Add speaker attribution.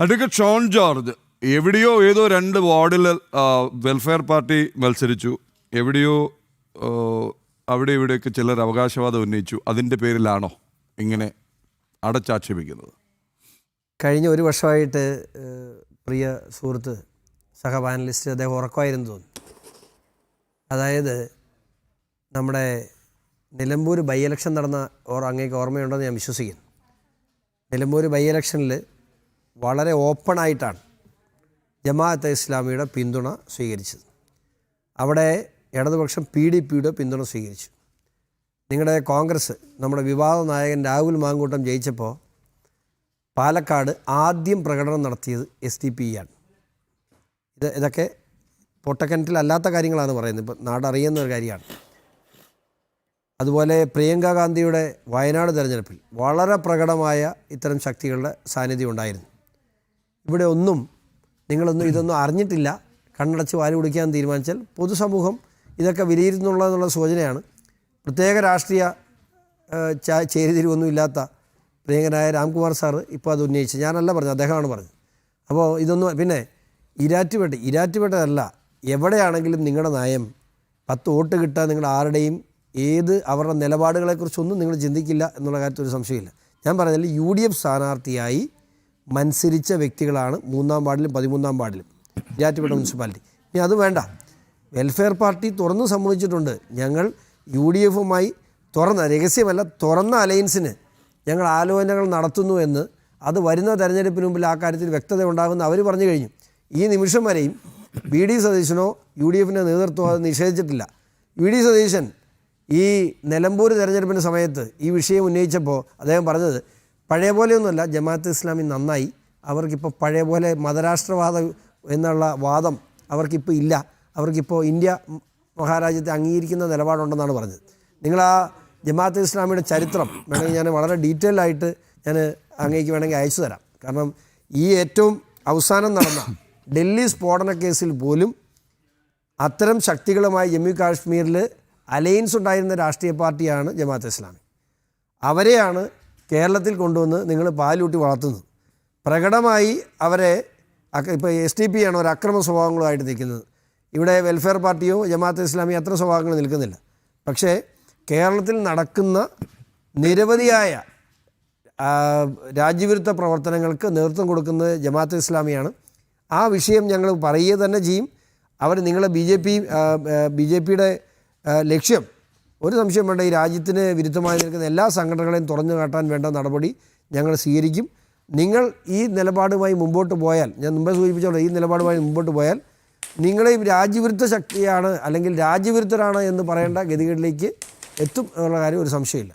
Speaker 1: Advocate Shone George. എവിടെയോ ഏതോ രണ്ട് വാർഡിൽ വെൽഫെയർ പാർട്ടി മത്സരിച്ചു. എവിടെയോ അവിടെ ഇവിടെയൊക്കെ ചിലർ അവകാശവാദം ഉന്നയിച്ചു. അതിന്റെ പേരിലാണോ ഇങ്ങനെ അടച്ചാക്ഷേപിക്കുന്നത്?
Speaker 2: കഴിഞ്ഞ ഒരു വർഷമായിട്ട് പ്രിയ സുഹൃത്ത് സഹപാനലിസ്റ്റ് അദ്ദേഹം ഉറക്കമായിരുന്നു തോന്നുന്നു. അതായത് നമ്മുടെ നിലമ്പൂർ ബൈ ഇലക്ഷൻ നടന്ന ഓർ അങ്ങേക്ക് ഓർമ്മയുണ്ടെന്ന് ഞാൻ വിശ്വസിക്കുന്നു. നിലമ്പൂർ ബൈ ഇലക്ഷനിൽ വളരെ ഓപ്പണായിട്ടാണ് ജമാഅത്തെ ഇസ്ലാമിയുടെ പിന്തുണ സ്വീകരിച്ചത്. അവിടെ ഇടതുപക്ഷം പി ഡി പിയുടെ പിന്തുണ സ്വീകരിച്ചു. നിങ്ങളുടെ കോൺഗ്രസ് നമ്മുടെ വിവാദ നായകൻ രാഹുൽ മാങ്കൂട്ടം ജയിച്ചപ്പോൾ പാലക്കാട് ആദ്യം പ്രകടനം നടത്തിയത് എസ് ഡി പി ആണ് ഇത് ഇതൊക്കെ പൊട്ടക്കിണറ്റിലല്ലാത്ത കാര്യങ്ങളാണ് പറയുന്നത്. ഇപ്പോൾ നാടറിയുന്ന ഒരു കാര്യമാണ്. അതുപോലെ പ്രിയങ്ക ഗാന്ധിയുടെ വയനാട് തെരഞ്ഞെടുപ്പിൽ വളരെ പ്രകടമായ ഇത്തരം ശക്തികളുടെ സാന്നിധ്യം ഉണ്ടായിരുന്നു. ഇവിടെ ഒന്നും നിങ്ങളൊന്നും ഇതൊന്നും അറിഞ്ഞിട്ടില്ല. കണ്ണടച്ച് വാരി കുടിക്കാൻ തീരുമാനിച്ചാൽ പൊതുസമൂഹം ഇതൊക്കെ വിലയിരുത്തുന്നുള്ളതെന്നുള്ള സൂചനയാണ്. പ്രത്യേക രാഷ്ട്രീയ ചേരിതിരിവൊന്നും ഇല്ലാത്ത പ്രിയങ്കനായ രാംകുമാർ സാറ് ഇപ്പോൾ അത് ഉന്നയിച്ചു. ഞാനല്ല പറഞ്ഞത് അദ്ദേഹമാണ് പറഞ്ഞത്. അപ്പോൾ ഇതൊന്നും പിന്നെ ഇരാറ്റുപേട്ട ഇരാറ്റുപേട്ടയല്ല എവിടെയാണെങ്കിലും നിങ്ങളുടെ നയം. പത്ത് വോട്ട് കിട്ടാൻ നിങ്ങൾ ആരുടെയും ഏത് അവരുടെ നിലപാടുകളെക്കുറിച്ചൊന്നും നിങ്ങൾ ചിന്തിക്കില്ല എന്നുള്ള കാര്യത്തിൽ ഒരു സംശയമില്ല. ഞാൻ പറഞ്ഞതിൽ യു ഡി എഫ് സ്ഥാനാർത്ഥിയായി മത്സരിച്ച വ്യക്തികളാണ് മൂന്നാം വാർഡിലും പതിമൂന്നാം വാർഡിലും. ഇരാറ്റുപേട്ട മുനിസിപ്പാലിറ്റി. ഇനി അത് വേണ്ട. വെൽഫെയർ പാർട്ടി തുറന്ന് സമ്മതിച്ചിട്ടുണ്ട്. ഞങ്ങൾ യു ഡി എഫുമായി തുറന്ന രഹസ്യമല്ല തുറന്ന അലയൻസിന് ഞങ്ങൾ ആലോചനകൾ നടത്തുന്നു എന്ന് അത് വരുന്ന തെരഞ്ഞെടുപ്പിന് മുമ്പിൽ ആ കാര്യത്തിൽ വ്യക്തത ഉണ്ടാകുമെന്ന് അവർ പറഞ്ഞു കഴിഞ്ഞു. ഈ നിമിഷം വരെയും ബി ഡി സതീശനോ യു ഡി എഫിന്റെ നേതൃത്വം അത് നിഷേധിച്ചിട്ടില്ല. വി ഡി സതീശൻ ഈ നിലമ്പൂർ തെരഞ്ഞെടുപ്പിന്റെ സമയത്ത് ഈ വിഷയം ഉന്നയിച്ചപ്പോൾ അദ്ദേഹം പറഞ്ഞത് പഴയ പോലെയൊന്നുമല്ല ജമാഅത്ത് ഇസ്ലാമി നന്നായി. അവർക്കിപ്പോൾ പഴയ പോലെ മതരാഷ്ട്രവാദം എന്നുള്ള വാദം അവർക്കിപ്പോൾ ഇല്ല. അവർക്കിപ്പോൾ ഇന്ത്യ മഹാരാജ്യത്തെ അംഗീകരിക്കുന്ന നിലപാടുണ്ടെന്നാണ് പറഞ്ഞത്. നിങ്ങൾ ആ ജമാഅത്ത് ഇസ്ലാമിയുടെ ചരിത്രം വേണമെങ്കിൽ ഞാൻ വളരെ ഡീറ്റെയിൽ ആയിട്ട് ഞാൻ അങ്ങേക്ക് വേണമെങ്കിൽ അയച്ചു തരാം. കാരണം ഈ ഏറ്റവും അവസാനം നടന്ന ഡൽഹി സ്ഫോടന കേസിൽ പോലും അത്തരം ശക്തികളുമായി ജമ്മു കാശ്മീരിൽ അലയൻസ് ഉണ്ടായിരുന്ന രാഷ്ട്രീയ പാർട്ടിയാണ് ജമാഅത്ത് ഇസ്ലാമി. അവരെയാണ് കേരളത്തിൽ കൊണ്ടുവന്ന് നിങ്ങൾ പാലൂട്ടി വളർത്തുന്നത് പ്രകടമായി അവരെ ഇപ്പോൾ എസ് ടി പി ആണ് ഒരു അക്രമ സ്വഭാവങ്ങളുമായിട്ട് നിൽക്കുന്നത്. ഇവിടെ വെൽഫെയർ പാർട്ടിയോ ജമാഅത്ത് ഇസ്ലാമി അത്ര സ്വഭാവങ്ങൾ നിൽക്കുന്നില്ല. പക്ഷേ കേരളത്തിൽ നടക്കുന്ന നിരവധിയായ രാജ്യവിരുദ്ധ പ്രവർത്തനങ്ങൾക്ക് നേതൃത്വം കൊടുക്കുന്നത് ജമാഅത്ത് ഇസ്ലാമിയാണ്. ആ വിഷയം ഞങ്ങൾ പറയുക തന്നെ ചെയ്യും. അവർ നിങ്ങളെ B J P B J പിയുടെ ലക്ഷ്യം ഒരു സംശയം വേണ്ട ഈ രാജ്യത്തിന് വിരുദ്ധമായി നിൽക്കുന്ന എല്ലാ സംഘടനകളെയും തുറന്നു കാട്ടാൻ വേണ്ട നടപടി ഞങ്ങൾ സ്വീകരിക്കും. നിങ്ങൾ ഈ നിലപാടുമായി മുമ്പോട്ട് പോയാൽ ഞാൻ മുമ്പേ സൂചിപ്പിച്ചോളൂ ഈ നിലപാടുമായി മുമ്പോട്ട് പോയാൽ നിങ്ങളെ രാജ്യവിരുദ്ധ ശക്തിയാണ് അല്ലെങ്കിൽ രാജ്യവിരുദ്ധരാണ് എന്ന് പറയേണ്ട ഗതികളിലേക്ക് എത്തും എന്നുള്ള കാര്യം ഒരു സംശയമില്ല.